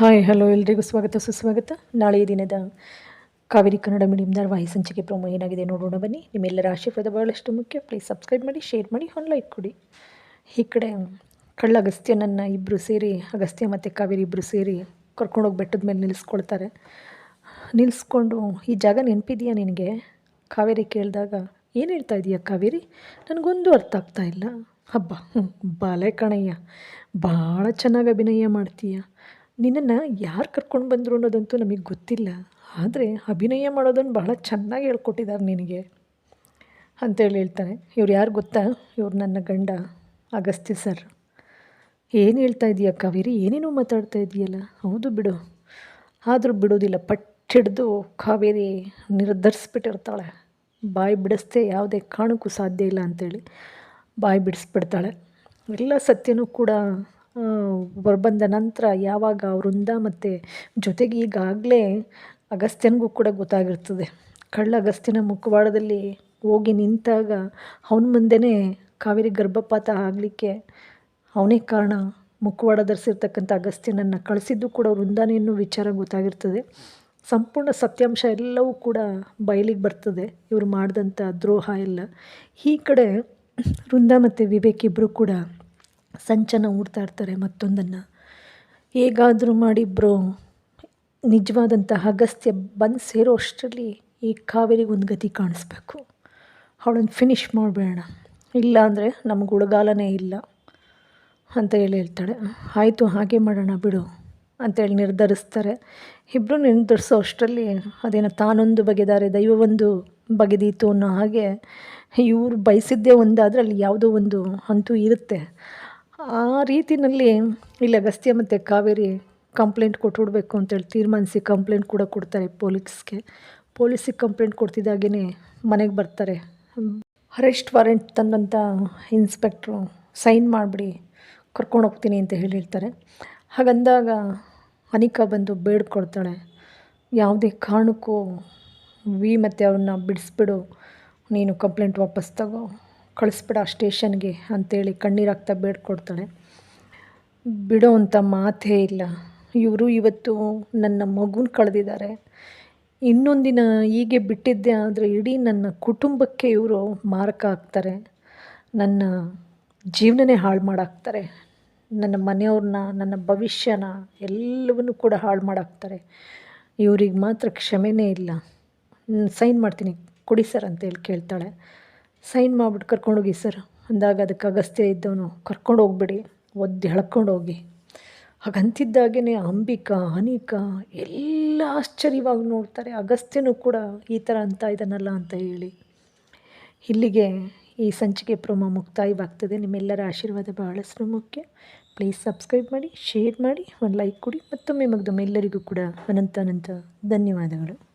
Hi, hello, ಎಲ್ರಿಗೂ ಸ್ವಾಗತ, ಸುಸ್ವಾಗತ. ನಾಳೆ ದಿನದ ಕಾವೇರಿ ಕನ್ನಡ ಮೀಡಿಯಂ ಧಾರವಾಹಿ ಸಂಚಿಕೆ ಪ್ರೊಮೋ ಏನಾಗಿದೆ ನೋಡೋಣ ಬನ್ನಿ. ನಿಮ್ಮೆಲ್ಲರ ಆಶೀರ್ವಾದ ಬಹಳಷ್ಟು ಮುಖ್ಯ. ಪ್ಲೀಸ್ ಸಬ್ಸ್ಕ್ರೈಬ್ ಮಾಡಿ ಶೇರ್ ಮಾಡಿ, ಒಂದು ಲೈಕ್ ಕೊಡಿ. ಈ ಕಡೆ ಕಳ್ಳ ಅಗಸ್ತ್ಯನನ್ನು ಇಬ್ಬರು ಸೇರಿ, ಅಗಸ್ತ್ಯ ಮತ್ತು ಕಾವೇರಿ ಇಬ್ಬರು ಸೇರಿ ಕರ್ಕೊಂಡೋಗಿ ಬೆಟ್ಟದ ಮೇಲೆ ನಿಲ್ಲಿಸ್ಕೊಳ್ತಾರೆ. ನಿಲ್ಲಿಸ್ಕೊಂಡು, ಈ ಜಾಗ ನೆನಪಿದೆಯಾ ನಿನಗೆ? ಕಾವೇರಿ ಕೇಳಿದಾಗ, ಏನು ಹೇಳ್ತಾ ಇದೀಯ ಕಾವೇರಿ? ನನಗೊಂದು ಅರ್ಥ ಆಗ್ತಾ ಇಲ್ಲ. ಹಬ್ಬ ಬಾಲೆ ಕಣಯ್ಯ. ಭಾಳ ಚೆನ್ನಾಗಿ ಅಭಿನಯ ಮಾಡ್ತೀಯ? ನಿನ್ನನ್ನು ಯಾರು ಕರ್ಕೊಂಡು ಬಂದರು ಅನ್ನೋದಂತೂ ನಮಗೆ ಗೊತ್ತಿಲ್ಲ. ಆದರೆ ಅಭಿನಯ ಮಾಡೋದನ್ನು ಬಹಳ ಚೆನ್ನಾಗಿ ಹೇಳ್ಕೊಟ್ಟಿದ್ದಾರೆ ನಿನಗೆ. ಅಂತೇಳಿ ಹೇಳ್ತಾನೆ. ಇವ್ರು ಯಾರು ಗೊತ್ತಾ? ಇವ್ರು ನನ್ನ ಗಂಡ, ಅಗಸ್ತ್ಯ ಸರ್. ಏನು ಹೇಳ್ತಾ ಇದೀಯ ಕಾವೇರಿ? ಏನೇನೋ ಮಾತಾಡ್ತಾ ಇದೆಯಲ್ಲ. ಹೌದು ಬಿಡು. ಆದರೂ ಬಿಡೋದಿಲ್ಲ. ಪಟ್ಟಿಡ್ದು ಕಾವೇರಿ ನಿರ್ಧರಿಸ್ಬಿಟ್ಟಿರ್ತಾಳೆ. ಬಾಯಿ ಬಿಡಿಸ್ದೆ ಯಾವುದೇ ಕಾರಣಕ್ಕೂ ಸಾಧ್ಯ ಇಲ್ಲ ಅಂಥೇಳಿ ಬಾಯಿ ಬಿಡಿಸ್ಬಿಡ್ತಾಳೆ. ಎಲ್ಲ ಸತ್ಯನೂ ಕೂಡ ಹೊರಬಂದ ನಂತರ ಯಾವಾಗ ವೃಂದ ಮತ್ತು ಜೊತೆಗೆ ಈಗಾಗಲೇ ಅಗಸ್ತ್ಯನಿಗೂ ಕೂಡ ಗೊತ್ತಾಗಿರ್ತದೆ. ಕಳ್ಳ ಅಗಸ್ತ್ಯನ ಮುಖವಾಡದಲ್ಲಿ ಹೋಗಿ ನಿಂತಾಗ ಅವನ ಮುಂದೆನೇ ಕಾವೇರಿ ಗರ್ಭಪಾತ ಆಗಲಿಕ್ಕೆ ಅವನೇ ಕಾರಣ ಮುಖವಾಡ ಧರಿಸಿರ್ತಕ್ಕಂಥ ಅಗಸ್ತ್ಯನನ್ನು ಕಳಿಸಿದ್ದು ಕೂಡ ವೃಂದಾನೇ ಅನ್ನೋ ವಿಚಾರ ಗೊತ್ತಾಗಿರ್ತದೆ. ಸಂಪೂರ್ಣ ಸತ್ಯಾಂಶ ಎಲ್ಲವೂ ಕೂಡ ಬಯಲಿಗೆ ಬರ್ತದೆ, ಇವರು ಮಾಡಿದಂಥ ದ್ರೋಹ ಎಲ್ಲ. ಈ ಕಡೆ ವೃಂದ ಮತ್ತು ವಿವೇಕ್ ಇಬ್ಬರು ಕೂಡ ಸಂಚನ ಹೂಡ್ತಾ ಇರ್ತಾರೆ ಮತ್ತೊಂದನ್ನು. ಹೇಗಾದರೂ ಮಾಡಿಬ್ರು ನಿಜವಾದಂತಹ ಅಗಸ್ತ್ಯ ಬಂದು ಸೇರೋ ಅಷ್ಟರಲ್ಲಿ ಈ ಕಾವೇರಿಗೆ ಒಂದು ಗತಿ ಕಾಣಿಸ್ಬೇಕು. ಅವಳನ್ನು ಫಿನಿಷ್ ಮಾಡಬೇಡ ಇಲ್ಲ ಅಂದರೆ ನಮ್ಗೆ ಉಳಗಾಲನೇ ಇಲ್ಲ ಅಂತ ಹೇಳಿ ಹೇಳ್ತಾಳೆ. ಆಯಿತು, ಹಾಗೆ ಮಾಡೋಣ ಬಿಡು ಅಂತೇಳಿ ನಿರ್ಧರಿಸ್ತಾರೆ. ಇಬ್ಬರು ನಿರ್ಧರಿಸೋ ಅಷ್ಟರಲ್ಲಿ ಅದೇನೋ ತಾನೊಂದು ಬಗೆದಾರೆ ದೈವವೊಂದು ಬಗೆದೀತು ಅನ್ನೋ ಹಾಗೆ ಇವರು ಬಯಸಿದ್ದೇ ಒಂದಾದರೆ ಅಲ್ಲಿ ಯಾವುದೋ ಒಂದು ಅಂತೂ ಇರುತ್ತೆ. ಆ ರೀತಿಯಲ್ಲಿ ಇಲ್ಲಿ ಅಗಸ್ತ್ಯ ಮತ್ತು ಕಾವೇರಿ ಕಂಪ್ಲೇಂಟ್ ಕೊಟ್ಬಿಡ್ಬೇಕು ಅಂತೇಳಿ ತೀರ್ಮಾನಿಸಿ ಕಂಪ್ಲೇಂಟ್ ಕೂಡ ಕೊಡ್ತಾರೆ ಪೊಲೀಸ್ಗೆ. ಪೊಲೀಸಿಗೆ ಕಂಪ್ಲೇಂಟ್ ಕೊಡ್ತಿದ್ದಾಗೇ ಮನೆಗೆ ಬರ್ತಾರೆ. ಅರೆಸ್ಟ್ ವಾರೆಂಟ್ ತಂದಂಥ ಇನ್ಸ್ಪೆಕ್ಟ್ರು ಸೈನ್ ಮಾಡಿಬಿಡಿ, ಕರ್ಕೊಂಡು ಹೋಗ್ತೀನಿ ಅಂತ ಹೇಳಿರ್ತಾರೆ ಹಾಗಂದಾಗ ಅನಿಕಾ ಬಂದು ಬೇಡ್ಕೊಡ್ತಾಳೆ ಯಾವುದೇ ಕಾರಣಕ್ಕೂ, ವಿ ಮತ್ತು ಅವನ್ನ ಬಿಡಿಸ್ಬಿಡು, ನೀನು ಕಂಪ್ಲೇಂಟ್ ವಾಪಸ್ ತಗೋ. ಕಳಿಸ್ಬಿಡ ಸ್ಟೇಷನ್ಗೆ ಅಂತೇಳಿ ಕಣ್ಣೀರಾಗ್ತಾ ಬೇಡ್ಕೊಡ್ತಾಳೆ ಬಿಡೋ ಅಂಥ ಮಾತೇ ಇಲ್ಲ. ಇವರು ಇವತ್ತು ನನ್ನ ಮಗುನ ಕಳೆದಿದ್ದಾರೆ ಇನ್ನೊಂದಿನ ಹೀಗೆ ಬಿಟ್ಟಿದ್ದೆ ಆದರೆ ಇಡೀ ನನ್ನ ಕುಟುಂಬಕ್ಕೆ ಇವರು ಮಾರಕ ಆಗ್ತಾರೆ. ನನ್ನ ಜೀವನನೇ ಹಾಳು ಮಾಡಾಕ್ತಾರೆ. ನನ್ನ ಮನೆಯವ್ರನ್ನ ನನ್ನ ಭವಿಷ್ಯನ ಎಲ್ಲವನ್ನೂ ಕೂಡ ಹಾಳು ಮಾಡಾಕ್ತಾರೆ. ಇವ್ರಿಗೆ ಮಾತ್ರ ಕ್ಷಮೆನೇ ಇಲ್ಲ. ಸೈನ್ ಮಾಡ್ತೀನಿ. ಕೊಡಿ ಸರ್ ಅಂತೇಳಿ ಕೇಳ್ತಾಳೆ. ಸೈನ್ ಮಾಡಿಬಿಟ್ಟು ಕರ್ಕೊಂಡೋಗಿ ಸರ್. ಅಂದಾಗ ಅದಕ್ಕೆ ಅಗಸ್ತ್ಯ ಇದ್ದವನು, ಕರ್ಕೊಂಡು ಹೋಗ್ಬಿಡಿ, ಒದ್ದು ಹೋಗಿ. ಹಾಗಂತಿದ್ದಾಗೇ ಅಂಬಿಕಾ, ಅನಿಕಾ ಎಲ್ಲ ಆಶ್ಚರ್ಯವಾಗಿ ನೋಡ್ತಾರೆ. ಅಗಸ್ತ್ಯನೂ ಕೂಡ ಈ ಥರ ಅಂತ ಇದ್ದಾನಲ್ಲ ಅಂತ ಹೇಳಿ. ಇಲ್ಲಿಗೆ ಈ ಸಂಚಿಕೆ ಪ್ರೋಮ ಮುಕ್ತಾಯವಾಗ್ತದೆ. ನಿಮ್ಮೆಲ್ಲರ ಆಶೀರ್ವಾದ ಬಹಳಷ್ಟು ಮುಖ್ಯ. ಪ್ಲೀಸ್ ಸಬ್ಸ್ಕ್ರೈಬ್ ಮಾಡಿ ಶೇರ್ ಮಾಡಿ, ಒಂದು ಲೈಕ್ ಕೊಡಿ. ಮತ್ತೊಮ್ಮೆ ಮಗದೊಮ್ಮೆ ಎಲ್ಲರಿಗೂ ಕೂಡ ಅನಂತ ಅನಂತ ಧನ್ಯವಾದಗಳು.